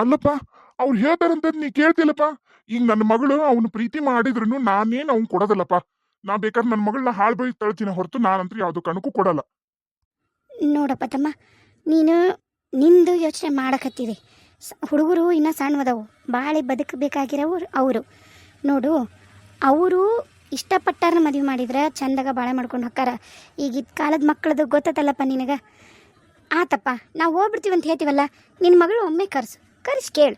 ಅಲ್ಲಪ್ಪ, ಅವ್ರು ಹೇಳ್ತಾರಂತ ನೀ ಕೇಳ್ತಿಲ್ಲಪ್ಪ. ಈಗ ನನ್ನ ಮಗಳು ಅವನು ಪ್ರೀತಿ ಮಾಡಿದ್ರು ನಾನೇನು ಅವ್ನು ಕೊಡೋದಲ್ಲಪ್ಪ. ನಾ ಬೇಕಾದ್ರೆ ನನ್ನ ಮಗಳನ್ನ ಹಾಳು ಬೈ ತಳ್ತೀನಿ ಹೊರತು ನಾನಂತೂ ಯಾವ್ದು ಕಣಕ್ಕೂ ಕೊಡಲ್ಲ. ನೋಡಪ್ಪ ತಮ್ಮ, ನೀನು ನಿಂದು ಯೋಚನೆ ಮಾಡಕತ್ತಿದೆ ಹುಡುಗರು ಇನ್ನೂ ಸಣ್ಣವದವು. ಬಾಳೆ ಬದುಕಬೇಕಾಗಿರೋವು ಅವರು. ನೋಡು, ಅವರು ಇಷ್ಟಪಟ್ಟಾರ ಮದುವೆ ಮಾಡಿದ್ರೆ ಚಂದಾಗ ಬಾಳೆ ಮಾಡ್ಕೊಂಡು ಹೊಕ್ಕಾರ. ಈಗಿದ್ದ ಕಾಲದ ಮಕ್ಕಳದು ಗೊತ್ತತ್ತಲ್ಲಪ್ಪ ನಿನಗೆ? ಆತಪ್ಪ, ನಾವು ಹೋಗ್ಬಿಡ್ತೀವಿ ಅಂತ ಹೇಳ್ತೀವಲ್ಲ ನಿನ್ನ ಮಗಳು ಒಮ್ಮೆ ಕರ್ಸು. ಕರ್ಸಿ ಕೇಳು.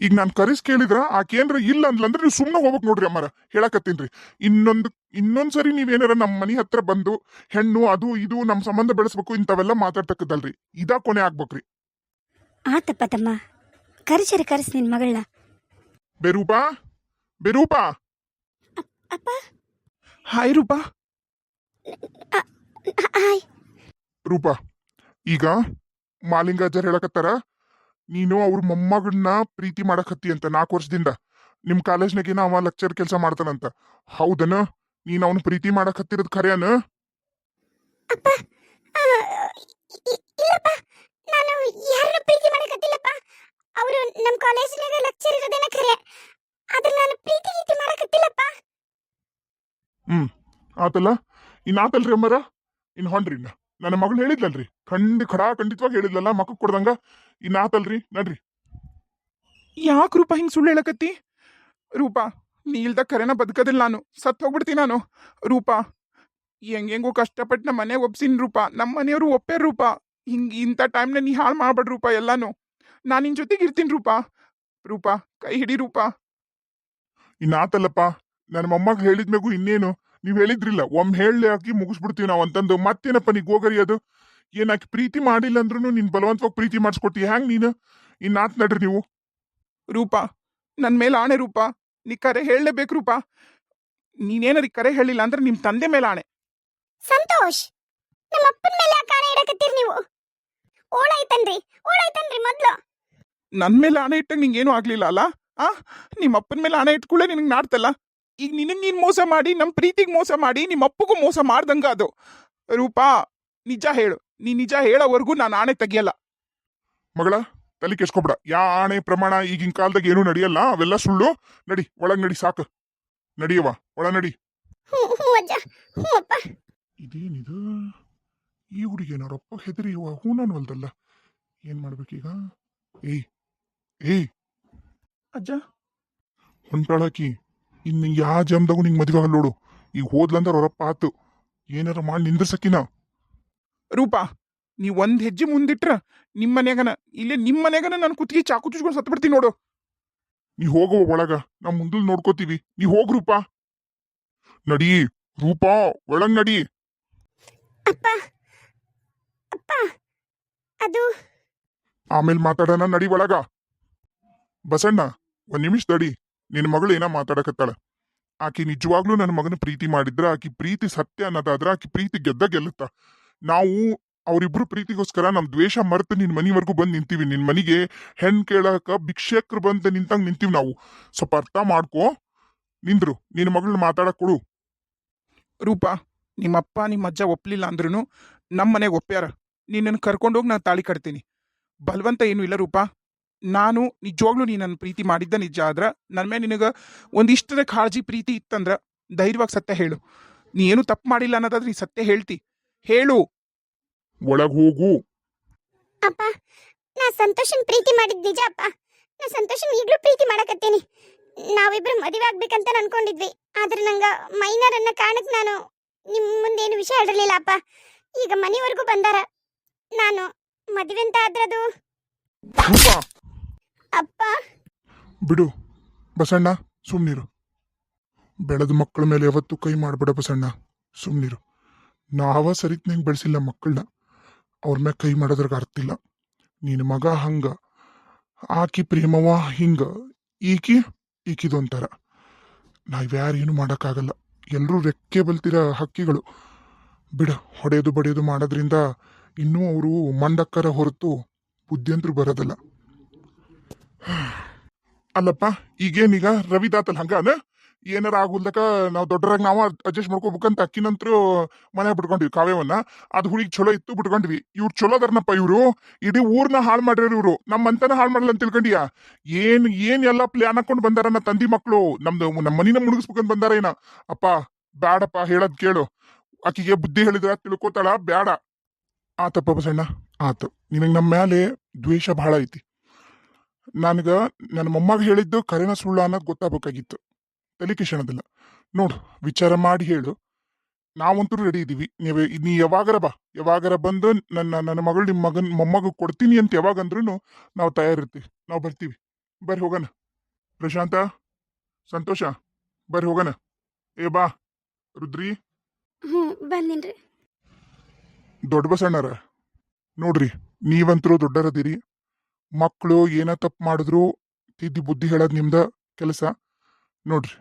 ಈಗ ನಾನು ಕರೆಸ್ ಕೇಳಿದ್ರ ಆಕೇನ್ರ ಇಲ್ಲ ಅಂದ್ಲಂದ್ರೆ ನೀವು ಸುಮ್ಮನೆ ಹೋಗ್ಬೇಕು ನೋಡ್ರಿ ಅಮ್ಮಾರ ಹೇಳಕತ್ತೀನ್ರಿ ಇನ್ನೊಂದು ಇನ್ನೊಂದ್ಸರಿ ನೀವೇನಾರ ನಮ್ಮ ಮನೆ ಹತ್ರ ಬಂದು ಹೆಣ್ಣು ಅದು ಇದು ನಮ್ಮ ಸಂಬಂಧ ಬೆಳೆಸ್ಬೇಕು ಇಂಥವೆಲ್ಲ ಮಾತಾಡ್ತಕ್ಕದಲ್ರಿ ಇದಾ ಕೊನೆ ಆಗ್ಬೇಕ್ರಿ ಆತಪ್ಪ ತಮ್ಮ. ಕರೆಸರಿ ಕರೆಸ್ ನಿನ್ ಮಗಳನ್ನ ಬೆರೂಪಾ ಬೆರೂಪಾ. ಅಪ್ಪ. ಹಾಯ್ ರೂಪಾ. ಹಾಯ್. ರೂಪಾ ಈಗ ಮಾಲಿಂಗಾಜರ್ ಹೇಳಕತ್ತಾರ? ನೀನು ಅವ್ರ ಮೊಮ್ಮಗಳನ್ನ ಪ್ರೀತಿ ಮಾಡಕತ್ತಿ ಅಂತ ನಾಲ್ಕು ವರ್ಷದಿಂದ. ನಿಮ್ ಕಾಲೇಜ್ನಾಗಿನ ಅವ ಲೆಕ್ಚರ್ ಕೆಲಸ ಮಾಡ್ತಾನಂತ. ಹೌದನ? ನೀನ್ ಅವನು ಪ್ರೀತಿ ಮಾಡಕತ್ತಿರೋದ್ ಖರೇನ ಅವರು ನಮ್ಮ ಕಾಲೇಜಿನಾಗ ಲೆಕ್ಚರ್ ಇರೋದೇನ ಖರೆ ಆದ್ರೆ ನಾನು ಪ್ರೀತಿ ಗೀತಿ ಮಾಡಕತ್ತಿಲ್ಲಪ್ಪ. ಆತಲ್ಲ? ಇನ್ ಆತಲ್ರಿ ಅಮ್ಮರ? ಇನ್ ಹೊಂಡ್ರಿ ನನ್ನ ಮಗಳು ಹೇಳಿದ್ಲಲ್ರಿ? ಖಂಡಿ ಖಡಾ ಖಂಡಿತವಾಗಿ ಹೇಳಿದ್ಲಲ್ಲ? ಮಕ್ಕ ಕೊಡ್ದಂಗ? ಇನ್ ಆತಲ್ರಿ, ನಡ್ರಿ. ಯಾಕೆ ರೂಪ ಹಿಂಗೆ ಸುಳ್ಳು ಹೇಳಕತ್ತಿ? ರೂಪ, ನೀ ಇಲ್ದ ಕರೆನ ಬದುಕದಿಲ್ಲ ನಾನು. ಸತ್ತು ಹೋಗ್ಬಿಡ್ತೀನಿ ನಾನು. ರೂಪ, ಹೆಂಗೆಂಗೋ ಕಷ್ಟಪಟ್ಟು ನಮ್ಮ ಮನೆಗೆ ಒಪ್ಸಿನ ರೂಪ. ನಮ್ಮ ಮನೆಯವರು ಒಪ್ಪೇ ರೂಪ. ಹಿಂಗೆ ಇಂಥ ಟೈಮ್ನ ನೀ ಹಾಳು ಮಾಡ್ಬೇಡ ರೂಪ ಎಲ್ಲಾನು. ನಾನು ನಿನ್ನ ಜೊತೆಗೆ ಇರ್ತೀನಿ ರೂಪ. ರೂಪ, ಕೈ ಹಿಡಿ ರೂಪ. ಇನ್ನಾತಲ್ಲಪ್ಪ ನನ್ನ ಮೊಮ್ಮಗ ಹೇಳಿದ್ಮೇಗೂ ಇನ್ನೇನು. ನೀವು ಹೇಳಿದ್ರಿಲ್ಲ, ಒಮ್ಮೆ ಹೇಳಿ ಹಾಕಿ ಮುಗಿಸ್ಬಿಡ್ತೀವಿ ನಾವು ಅಂತಂದು. ಮತ್ತೇನಪ್ಪ ನೀ ಗೋಗರಿ ಅದು? ಏನಾಕಿ ಪ್ರೀತಿ ಮಾಡಿಲ್ಲ ಅಂದ್ರೂ ನೀನ್ ಬಲವಂತವಾಗಿ ಪ್ರೀತಿ ಮಾಡಿಸ್ಕೊಟ್ಟಿ ಹ್ಯಾಂಗ್ ನೀನು? ಇನ್ ಆತ್ ನಡ್ರಿ ನೀವು. ರೂಪ ನನ್ನ ಮೇಲೆ ಆಣೆ ರೂಪ. ನೀ ಕರೆ ಹೇಳಲೇಬೇಕು ರೂಪ. ನೀನೇನಾರ ಕರೆ ಹೇಳಿಲ್ಲ ಅಂದ್ರೆ ನಿಮ್ಮ ತಂದೆ ಮೇಲೆ ಆಣೆ. ಸಂತೋಷ್ ನಮ್ಮ ಅಪ್ಪನ ಮೇಲೆ ಯಾಕೆ ಆಣೆ ಇಡಕತ್ತೀರಿ ನೀವು? ಓಡಾಯ್ತನ್ರಿ ಓಡಾಯ್ತನ್ರಿ ಮೊದ್ಲು. ನನ್ನ ಮೇಲೆ ಆಣೆ ಇಟ್ಟಾಗ ನಿಂಗೇನು ಆಗ್ಲಿಲ್ಲ ಅಲ್ಲ? ಆ? ನಿಮ್ಮ ಅಪ್ಪನ ಮೇಲೆ ಆಣೆ ಇಟ್ಕೊಳ್ಳೆ ನಿನಗೆ ನಾಡ್ತಲ್ಲ? ಈಗ ನಿನಗೆ ನೀನು ಮೋಸ ಮಾಡಿ ನಮ್ಮ ಪ್ರೀತಿಗೆ ಮೋಸ ಮಾಡಿ ನಿಮ್ಮ ಅಪ್ಪಗೂ ಮೋಸ ಮಾಡ್ದಂಗ ಅದು. ರೂಪಾ ನಿಜ ಹೇಳು. ನೀ ನಿಜ ಹೇಳೋವರೆಗೂ ನಾನು ಆಣೆ ತೆಗಿಯಲ್ಲ. ಮಗಳ ತಲೆ ಕೆಸ್ಕೊಬಿಡ ಯಾ ಆಣೆ ಪ್ರಮಾಣ ಈಗಿನ ಕಾಲದಾಗ ಏನೂ ನಡೆಯಲ್ಲ. ಅವೆಲ್ಲ ಸುಳ್ಳು. ನಡಿ ಒಳಗ್ ನಡಿ ಸಾಕು. ನಡಿಯವ ಒಳ ನಡಿ. ಇದೇನಿದ ಈ ಹುಡುಗೇನಾರಪ್ಪ ಹ್ಞೂ ಹೂ ಇದೇನಿದು? ಈ ಹುಡುಗಿ ಏನಾರಪ್ಪ ಹೆದರಿ ಏನು ಏನ್ ಮಾಡ್ಬೇಕೀಗ? ಏಯ್ ಏಯ್. ಅಜ್ಜ. ಹೊಂಟಾಳಕಿ ಇನ್ನು ಯಾ ಜಮ್ದಾಗೂ ನಿಂಗೆ ಮದುವೆ ಆಗಲ್ಲ ನೋಡು. ಈಗ ಹೋದ್ಲಂದ್ರೆ ಅವರಪ್ಪ ಆತು. ಏನಾರ ಮಾಡಿ ನಿಂದ್ರಸಕಿನ? ರೂಪಾ ನೀ ಒಂದು ಹೆಜ್ಜೆ ಮುಂದಿಟ್ರ ನಿಮ್ಮ ಮನೆಗನ ಇಲ್ಲೇ ನಿಮ್ಮ ಮನೆಗನ ನಾನು ಕುತ್ತಿಗೆ ಚಾಕು ಚುಚ್ಕೊಂಡು ಸತ್ತು ಬಿಡ್ತೀನಿ ನೋಡು. ನೀ ಹೋಗು ಒಳಗ ನಾ ಮುಂದಲ್ ನೋಡ್ಕೋತೀವಿ. ನೀ ಹೋಗು ರೂಪಾ. ನಡಿ ರೂಪಾ ಒಳಗ್ ನಡಿ. ಅಪ್ಪ ಅಪ್ಪ ಅದು. ಆಮೇಲೆ ಮಾತಾಡೋಣ ನಡಿ ಒಳಗ. ಬಸಣ್ಣ ಒಂದ್ ನಿಮಿಷ ತಡಿ. ನಿನ್ನ ಮಗಳು ಏನ ಮಾತಾಡಕತ್ತಾಳ. ಆಕಿ ನಿಜವಾಗ್ಲೂ ನನ್ನ ಮಗನ ಪ್ರೀತಿ ಮಾಡಿದ್ರ ಆಕಿ ಪ್ರೀತಿ ಸತ್ಯ ಅನ್ನೋದಾದ್ರ ಆಕಿ ಪ್ರೀತಿ ಗೆದ್ದ ಗೆಲ್ಲುತ್ತ. ನಾವು ಅವರಿಬ್ರು ಪ್ರೀತಿಗೋಸ್ಕರ ನಮ್ ದ್ವೇಷ ಮರೆತು ನಿನ್ ಮನಿವರೆಗೂ ಬಂದು ನಿಂತೀವಿ. ನಿನ್ ಮನಿಗೆ ಹೆಣ್ ಕೇಳಕ ಭಿಕ್ಷಕರು ಬಂದು ನಿಂತಂಗ್ ನಿಂತೀವಿ ನಾವು. ಸ್ವಲ್ಪ ಅರ್ಥ ಮಾಡ್ಕೋ. ನಿಂದ್ರು ನಿನ್ನ ಮಗಳನ್ನ ಮಾತಾಡಕ್ ಕೊಡು. ರೂಪಾ, ನಿಮ್ಮಪ್ಪ ನಿಮ್ಮ ಅಜ್ಜ ಒಪ್ಲಿಲ್ಲ ಅಂದ್ರೂ ನಮ್ಮ ಮನೆಗೆ ಒಪ್ಪ್ಯಾರ ನಿನ್ನನ್ನು ಕರ್ಕೊಂಡೋಗಿ ನಾನು ತಾಳಿ ಕಟ್ತೀನಿ. ಬಲವಂತ ಏನೂ ಇಲ್ಲ ರೂಪ. ನಾನು ನಿಜವಾಗ್ಲೂ ನೀ ನನ್ನ ಪ್ರೀತಿ ಮಾಡಿದ್ದ ನಿಜ ಆದ್ರೆ ನನ್ನ ಮೇಲೆ ನಿನಗೆ ಒಂದಿಷ್ಟದ ಕಾಳಜಿ ಪ್ರೀತಿ ಇತ್ತಂದ್ರ ಧೈರ್ಯವಾಗಿ ಸತ್ಯ ಹೇಳು. ನೀ ಏನು ತಪ್ಪು ಮಾಡಿಲ್ಲ ಅನ್ನೋದಾದ್ರೆ ನೀ ಸತ್ಯ ಹೇಳ್ತಿ. ಹೇಳು. ಒಳಗ್ ಹೋಗು. ಅಪ್ಪ ನಾ ಸಂತೋಷನ್ ಪ್ರೀತಿ ಮಾಡಿದ್ ನಿಜ ಅಪ್ಪ. ನಾ ಸಂತೋಷನ್ ಈಗಲೂ ಪ್ರೀತಿ ಮಾಡಕತ್ತೀನಿ. ನಾವಿಬ್ರು ಮದುವೆ ಆಗ್ಬೇಕಂತ ಅನ್ಕೊಂಡಿದ್ವಿ. ಆದ್ರೆ ನಂಗ ಮೈನರ್ ಅನ್ನ ಕಾರಣಕ್ಕೆ ನಾನು ನಿಮ್ ಮುಂದೆ ಏನು ವಿಷಯ ಹೇಳಿರ್ಲಿಲ್ಲ ಅಪ್ಪ. ಈಗ ಮನೆವರೆಗೂ ಬಂದಾರ. ನಾನು ಮದುವೆ ಅಂತ ಆದ್ರದು ಅಪ್ಪ. ಬಿಡು. ಬಸಣ್ಣ ಸುಮ್ನಿರು. ಬೆಳೆದ ಮಕ್ಕಳ ಮೇಲೆ ಯಾವತ್ತೂ ಕೈ ಮಾಡ್ಬೇಡ ಬಸಣ್ಣ. ಸುಮ್ನಿರು. ನಾವ ಸರಿತ್ನಂಗೆ ಬೆಳೆಸಿಲ್ಲ ಮಕ್ಕಳನ್ನ ಅವ್ರ ಮ್ಯಾಗ ಕೈ ಮಾಡೋದ್ರಾಗ ಅರ್ಥ ಇಲ್ಲ. ನಿನ್ನ ಮಗ ಹಂಗ. ಆಕಿ ಪ್ರೇಮವ ಹಿಂಗ. ಈಕಿ ಈಕಿದೊಂಥರ ನಾವ್ಯಾರು ಏನು ಮಾಡೋಕ್ಕಾಗಲ್ಲ. ಎಲ್ಲರೂ ರೆಕ್ಕೆ ಬಲ್ತಿರ ಹಕ್ಕಿಗಳು. ಬಿಡ ಹೊಡೆಯೋದು ಬಡಿಯೋದು ಮಾಡೋದ್ರಿಂದ ಇನ್ನೂ ಅವರು ಮಂಡಕ್ಕರ ಹೊರತು ಬುದ್ಧಿಯಂತರು ಬರೋದಲ್ಲ. ಅಲ್ಲಪ್ಪ, ಈಗೇನೀಗ ರವಿದಾತಲ್ ಹಂಗಾನ ಏನಾರ ಆಗುಲ್ದಕ ನಾವು ದೊಡ್ಡರಾಗ ನಾವು ಅಡ್ಜಸ್ಟ್ ಮಾಡ್ಕೋಬೇಕಂತ ಅಕ್ಕಿನಂತರ ಮನೆ ಬಿಟ್ಕೊಂಡ್ವಿ ಕಾವ್ಯವನ್ನ. ಅದು ಹುಡುಗಿ ಚಲೋ ಇತ್ತು ಬಿಟ್ಕೊಂಡ್ವಿ. ಇವ್ರು ಚಲೋ ಅದಾರನಪ್ಪ ಇವ್ರು. ಇಡೀ ಊರ್ನ ಹಾಳು ಮಾಡ್ಯಾರ ಇವ್ರು. ನಮ್ಮಂತನ ಹಾಳು ಮಾಡಲ್ಲ ಅಂತ ತಿಳ್ಕೊಂಡಿಯಾ? ಏನ್ ಏನ್ ಎಲ್ಲ ಪ್ಲಾನ್ ಹಾಕೊಂಡ್ ಬಂದಾರ ನನ್ನ ತಂದಿ ಮಕ್ಕಳು ನಮ್ದು ನಮ್ಮ ಮನಿನ ಮುಳುಗಿಸ್ಬೇಕಂತ ಬಂದಾರ ಏನ ಅಪ್ಪ, ಬ್ಯಾಡಪ್ಪ ಹೇಳದ್ ಕೇಳು. ಆಕಿಗೆ ಬುದ್ಧಿ ಹೇಳಿದ್ರ ತಿಳ್ಕೊತಾಳ, ಬ್ಯಾಡ. ಆತಪ್ಪ ಬಸಣ್ಣ, ಆತು. ನಿನಗೆ ನಮ್ಮ ಮೇಲೆ ದ್ವೇಷ ಬಹಳ ಐತಿ. ನನಗ ನನ್ನ ಮೊಮ್ಮಗ ಹೇಳಿದ್ದು ಕರೆನ ಸುಳ್ಳು ಅನ್ನೋದು ಗೊತ್ತಾಗಬೇಕಾಗಿತ್ತು. ತಲೆ ಕಿಶಣದಿಲ್ಲ. ನೋಡು ವಿಚಾರ ಮಾಡಿ ಹೇಳು. ನಾವಂತೂ ರೆಡಿ ಇದ್ದೀವಿ ನೀವು ನೀ ಯಾವಾಗರ ಬಾ. ಯಾವಾಗರ ಬಂದು ನನ್ನ ನನ್ನ ಮಗಳು ನಿಮ್ಮ ಮಗನ್ ಮೊಮ್ಮಗ ಕೊಡ್ತೀನಿ ಅಂತ ಯಾವಾಗಂದ್ರೂ ನಾವು ತಯಾರಿರ್ತೀವಿ. ನಾವು ಬರ್ತೀವಿ. ಬರ್ರಿ ಹೋಗೋಣ. ಪ್ರಶಾಂತ? ಸಂತೋಷ? ಬರ್ರಿ ಹೋಗೋಣ. ಏ ಬಾ. ರುದ್ರಿ? ಬಂದಿನ್ರಿ. ದೊಡ್ಡ ಬಸಣ್ಣರ? ನೋಡ್ರಿ ನೀವಂತರೂ ದೊಡ್ಡರದಿರಿ ಮಕ್ಕಳು ಏನ ತಪ್ಪು ಮಾಡಿದ್ರು ತಿದ್ದಿ ಬುದ್ಧಿ ಹೇಳೋದು ನಿಮ್ದ ಕೆಲಸ. ನೋಡ್ರಿ,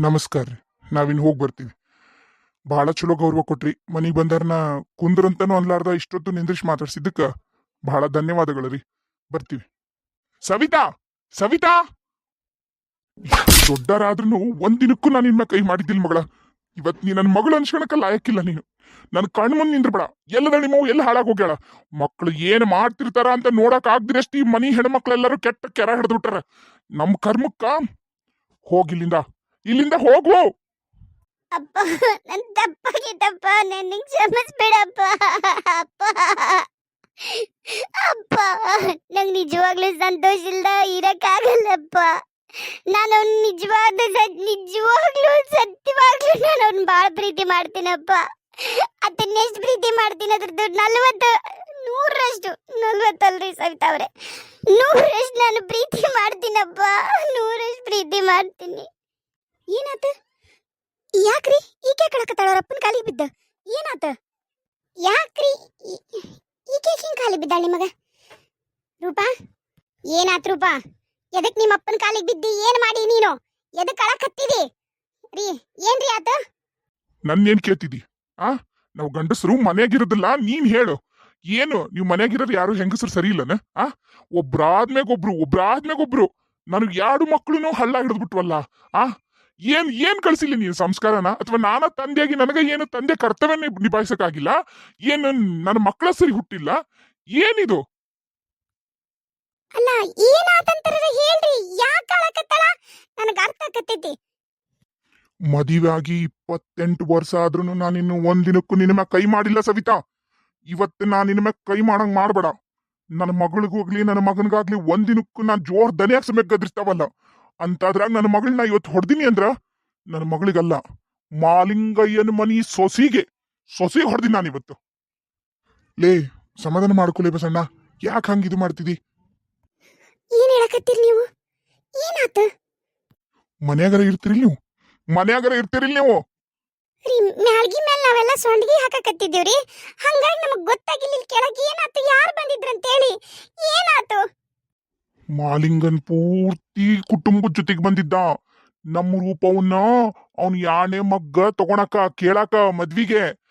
ನಮಸ್ಕಾರ ರೀ. ನಾವಿನ್ ಹೋಗಿ ಬರ್ತೀವಿ. ಭಾಳ ಚಲೋ ಗೌರವ ಕೊಟ್ರಿ. ಮನೆಗೆ ಬಂದಾರನ ಕುಂದ್ರಂತನೂ ಅನ್ಲಾರ್ದ ಇಷ್ಟೊತ್ತು ನಿಂದ್ರಿಸಿ ಮಾತಾಡ್ಸಿದ್ದಕ್ಕೆ ಬಹಳ ಧನ್ಯವಾದಗಳು ರೀ. ಬರ್ತೀವಿ. ಸವಿತಾ ಸವಿತಾ! ದೊಡ್ಡರಾದ್ರೂ ದಿನಕ್ಕೂ ನಾನು ನಿನ್ನ ಕೈ ಮಾಡಿದ್ದಿಲ್ಲ ಮಗಳ. ಇವತ್ ನೀ ನನ್ನ ಮಗಳು ಅನ್ಸ್ಕೊಳಕ ಲಾಯಕ್ಕಿಲ್ಲ ನೀನು. ನನ್ನ ಕಣ್ಣು ಮುಂದೆ ನಿಂದ್ರಬೇಡ. ಎಲ್ಲದ ನಿಮ್ಮ ಎಲ್ಲ ಹಾಳಾಗಿ ಹೋಗ್ಯಾಳ. ಮಕ್ಳು ಏನ್ ಮಾಡ್ತಿರ್ತಾರ ಅಂತ ನೋಡಕ್ ಆಗ್ದಿರಷ್ಟು ಈ ಮನಿ ಹೆಣ್ಮಕ್ಳೆಲ್ಲರೂ ಕೆಟ್ಟ ಕೆರ ಹಿಡ್ದು ಬಿಟ್ಟಾರ. ನಮ್ ಕರ್ಮಕ್ಕ ಹೋಗಿಲ್ಲಿಂದ ಇಲ್ಲಿಂದ. ಹೋಗು. ಅಪ್ಪ, ನನ್ ತಪ್ಪಾಗಿದ್ದಪ್ಪ ನನಗೆ ಕ್ಷಮಿಸ್ಬೇಡಪ್ಪ. ಅಪ್ಪ ಅಪ್ಪ, ನಂಗೆ ನಿಜವಾಗ್ಲೂ ಸಂತೋಷ ಇಲ್ದ ಇರಕ್ಕಾಗಲ್ಲಪ್ಪ. ನಾನು ಅವ್ನ ನಿಜವಾದ ನಿಜವಾಗ್ಲೂ ಸತ್ಯವಾಗ್ಲೂ ನಾನು ಅವ್ನ ಭಾಳ ಪ್ರೀತಿ ಮಾಡ್ತೀನಪ್ಪ. ಅದನ್ನೆಷ್ಟು ಪ್ರೀತಿ ಮಾಡ್ತೀನಿ ಅದ್ರದ್ದು ನಲ್ವತ್ತು ನೂರರಷ್ಟು. ನಲ್ವತ್ತಲ್ರಿ ಸವಿತಾ ಅವ್ರೆ. ನೂರಷ್ಟು ನಾನು ಪ್ರೀತಿ ಮಾಡ್ತೀನಪ್ಪ ನೂರಷ್ಟು ಪ್ರೀತಿ ಮಾಡ್ತೀನಿ. ಏನಾತ? ಯಾಕ್ರಿ? ಈಕೆ ಕಳಕತ್ತಾಳ? ಅಪ್ಪನ ಕಾಲಿಗೆ ಬಿದ್ದ. ಏನಾತ? ಯಾಕ್ರಿ? ಈಕೆ ಹಿಂಗ್ ಕಾಲಿ ಬಿದ್ದಾಳ ನಿಮಗ? ರೂಪಾ? ಏನಾತ್ ರೂಪಾ? ಎದಕ್ ನಿಮ್ಮ ಅಪ್ಪನ ಕಾಲಿಗೆ ಬಿದ್ದಿ? ಏನ್ ಮಾಡಿ ನೀನು? ಎದಕ್ ಕಳಕತ್ತಿದಿ ರೀ, ಏನ್ರಿ ಆತ? ನನ್ನೇನ್ ಕೇಳ್ತಿದಿ? ಆ? ನಾವು ಗಂಡಸರು ಮನೆಯಾಗಿರೋದಿಲ್ಲ ನೀನ್ ಹೇಳು. ಏನು? ನೀವು ಮನೆಯಾಗಿರೋರು ಯಾರು ಹೆಂಗಸರು ಸರಿ ಇಲ್ಲನ? ಆ? ಒಬ್ರಾದ್ಮೇಗೊಬ್ರು ಒಬ್ರು ನನಗೆ ಎರಡು ಮಕ್ಕಳು ಹಳ್ಳ ಹಿಡಿದ್ಬಿಟ್ವಲ್ಲ. ಆ? ಏನ್ ಏನ್ ಕಳ್ಸಿಲ್ಲ ನೀನು ಸಂಸ್ಕಾರನ? ಅಥವಾ ನಾನ ತಂದೆಯಾಗಿ ನನಗೆ ಏನು ತಂದೆ ಕರ್ತವ್ಯ ನಿಭಾಯಿಸಕ್ಕಾಗಿಲ್ಲ? ಏನು ನನ್ನ ಮಕ್ಕಳ ಸರಿ ಹುಟ್ಟಿಲ್ಲ? ಏನಿದು? ಅಲ್ಲ ಏನಾತಂತಾರ ಹೇಳ್ರಿ. ಯಾಕ ನನಗ ಅರ್ಥ ಮದುವೆ ಆಗಿ ಇಪ್ಪತ್ತೆಂಟು ವರ್ಷ ಆದ್ರೂ ನಾನಿನ್ನು ಒಂದಿನಕ್ಕೂ ನಿನ್ನ ಕೈ ಮಾಡಿಲ್ಲ ಸವಿತಾ. ಇವತ್ತು ನಾನು ನಿನ್ನ ಮೇಲೆ ಕೈ ಮಾಡಂಗ್ ಮಾಡಬೇಡ. ನನ್ನ ಮಗಳಿಗೋಗ್ಲಿ ನನ್ನ ಮಗನಿಗಾಗ್ಲಿ ಒಂದಿನಕ್ಕೂ ನಾನು ಜೋರ್ ದನಿಯಾಗ ಸಮೇತ ಗದ್ರಿಸ್ತಾವಲ್ಲ. ಅಂತಾದ್ರಾಗ ನನ್ನ ಮಗಳನ್ನ ಇವತ್ತು ಹೊಡ್ದೀನಿ ಅಂದ್ರ ನನ್ನ ಮಗಳಿಗಲ್ಲ. ಮಾಲಿಂಗಯ್ಯನ ಮನಿ ಸೊಸಿಗೆ ಸೊಸಿಗೆ ಹೊಡೆದೀನಿ ನಾನು ಇವತ್ತು. ಲೇ ಸಮಾಧಾನ ಮಾಡ್ಕೊಲೇ ಬಸಣ್ಣ. ಯಾಕೆ ಹಂಗೆ ಇದು ಮಾಡ್ತಿದಿ? ಏನ್ ಹೇಳಕತ್ತೀರಿ ನೀವು? ಏನಾತ? ಮನ್ಯಾಗರ ಇರ್ತೀರಿ ನೀವು? ಮನ್ಯಾಗರ ಇರ್ತೀರಿ ನೀವು? ರೀ, ಮ್ಯಾಳ್ಗಿ ಮೇಲೆ ನಾವೆಲ್ಲ ಸೊಂಡ್ಗಿ ಹಾಕಕತ್ತಿದ್ದೀವ್ರಿ. ಹಂಗಾಗಿ ನಮಗ್ ಗೊತ್ತಾಗಿಲ್ಲ ಕೆಳಗೆ ಏನಾತು ಯಾರು ಬಂದಿದ್ರಂತೇಳಿ. ಏನಾತು ಮಾಲಿಂಗನ್ ಪೂರ್ತಿ ಕುಟುಂಬದ ಜೊತೆಗೆ ಬಂದಿದ್ದ. ನಮ್ಮ ರೂಪವನ್ನ ಅವನ್ ಯಾಣೆ ಮಗ್ಗ ತಗೊಳಕ ಕೇಳಾಕ, ಮದ್ವಿಗೆ.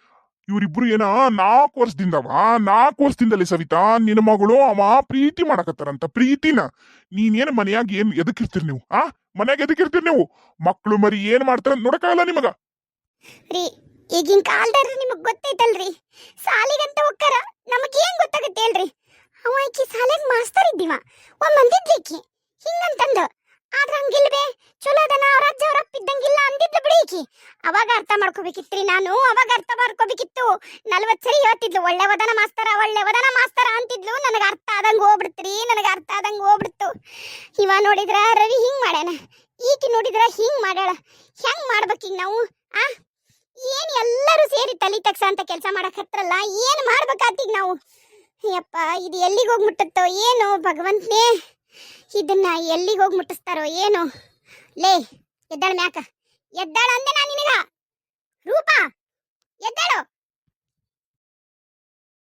ಇವ್ರಿಬ್ರು ಏನ ನಾಲ್ಕು ವರ್ಷದಿಂದವ? ನಾಲ್ಕು ವರ್ಷದಿಂದಲೇ ಸವಿತಾ ನಿನ್ನ ಮಗಳು ಅವ ಪ್ರೀತಿ ಮಾಡಕತ್ತಾರಂತ ಪ್ರೀತಿನ. ನೀನೇನ್ ಮನೆಯಾಗ ಏನ್ ಎದಕ್ಕಿರ್ತೀರಿ ನೀವು, ಆ? ಮನ್ಯಾಗ ಎದಕ್ಕಿರ್ತೀರಿ ನೀವು? ಮಕ್ಳು ಮರಿ ಏನ್ ಮಾಡ್ತಾರ ನೋಡಕ್ಕಾಗಲ್ಲ ನಿಮಗ. ರೀ, ಈಗಿನ ಕಾಲದಲ್ಲಿ ನಿಮಗೆ ಗೊತ್ತೈತಲ್ರಿ? ಸಾಲಿಗಂತ ಒಕ್ಕರ ನಮಗೆ ಏನು ಗೊತ್ತಾಗುತ್ತೆ ಹೇಳ್ರಿ ಅವ ಈಕಿ ಸಾಲಿಗೆ ಮಾಸ್ತರ್ ಇದ್ದೀವ ಒಂದ್ ಮಂದಿದ್ರಿ ಈಕಿ. ಹಿಂಗಂತಂದ ಆದ್ರ ಹಂಗಿಲ್ವೇ? ಚಲೋ ಅದನ, ಅವ್ರ ಅಜ್ಜ ಅವ್ರ ಅಪ್ಪ ಇದ್ದಂಗಿಲ್ಲ ಅಂದಿದ್ಲು ಬಿಡಿ ಈಕಿ. ಅವಾಗ ಅರ್ಥ ಮಾಡ್ಕೋಬೇಕಿತ್ರಿ ನಾನು, ಅವಾಗ ಅರ್ಥ ಮಾಡ್ಕೋಬೇಕಿತ್ತು. ನಲ್ವತ್ ಸರಿ ಹೇಳ್ತಿದ್ಲು ಒಳ್ಳೆ ವದನ ಮಾಸ್ತರ ಒಳ್ಳೆ ವದನ ಮಾಸ್ತರ ಅಂತಿದ್ಲು. ನನಗೆ ಅರ್ಥ ಆದಂಗ ಹೋಗ್ಬಿಡ್ತ್ರಿ, ನನಗೆ ಅರ್ಥ ಆದಂಗ ಹೋಗ್ಬಿಡ್ತು. ಇವ ನೋಡಿದ್ರ ರವಿ ಹಿಂಗ್ ಮಾಡ್ಯಾನ. ಈಕಿ ನೋಡಿದ್ರ ಹಿಂಗ್ ಮಾಡ್ಯಾಳ. ಹೆಂಗ್ ಮಾಡ್ಬೇಕೀಗ ನಾವು, ಆ? ಏನ್ ಎಲ್ಲರೂ ಸೇರಿ ತಲೆ ತಗ್ಸ ಅಂತ ಕೆಲಸ ಮಾಡಕ್ ಹತ್ರಲ್ಲ, ಏನ್ ಮಾಡ್ಬೇಕಾತೀಗ ನಾವು? ಯಪ್ಪ ಇದು ಎಲ್ಲಿಗೆ ಹೋಗಿ ಮುಟ್ಟುತ್ತೋ ಏನು ಭಗವಂತನೇ. ಇದನ್ನ ಎಲ್ಲಿಗೆ ಹೋಗಿ ಮುಟ್ಟಿಸ್ತಾರೋ ಏನು. ಲೇ, ಎದ್ದಾಳ ಮ್ಯಾಕ. ಎದ್ದಾಳ ಅಂದೆ ನಾನು ನಿನಗ. ರೂಪ, ಎದ್ದಾಳು.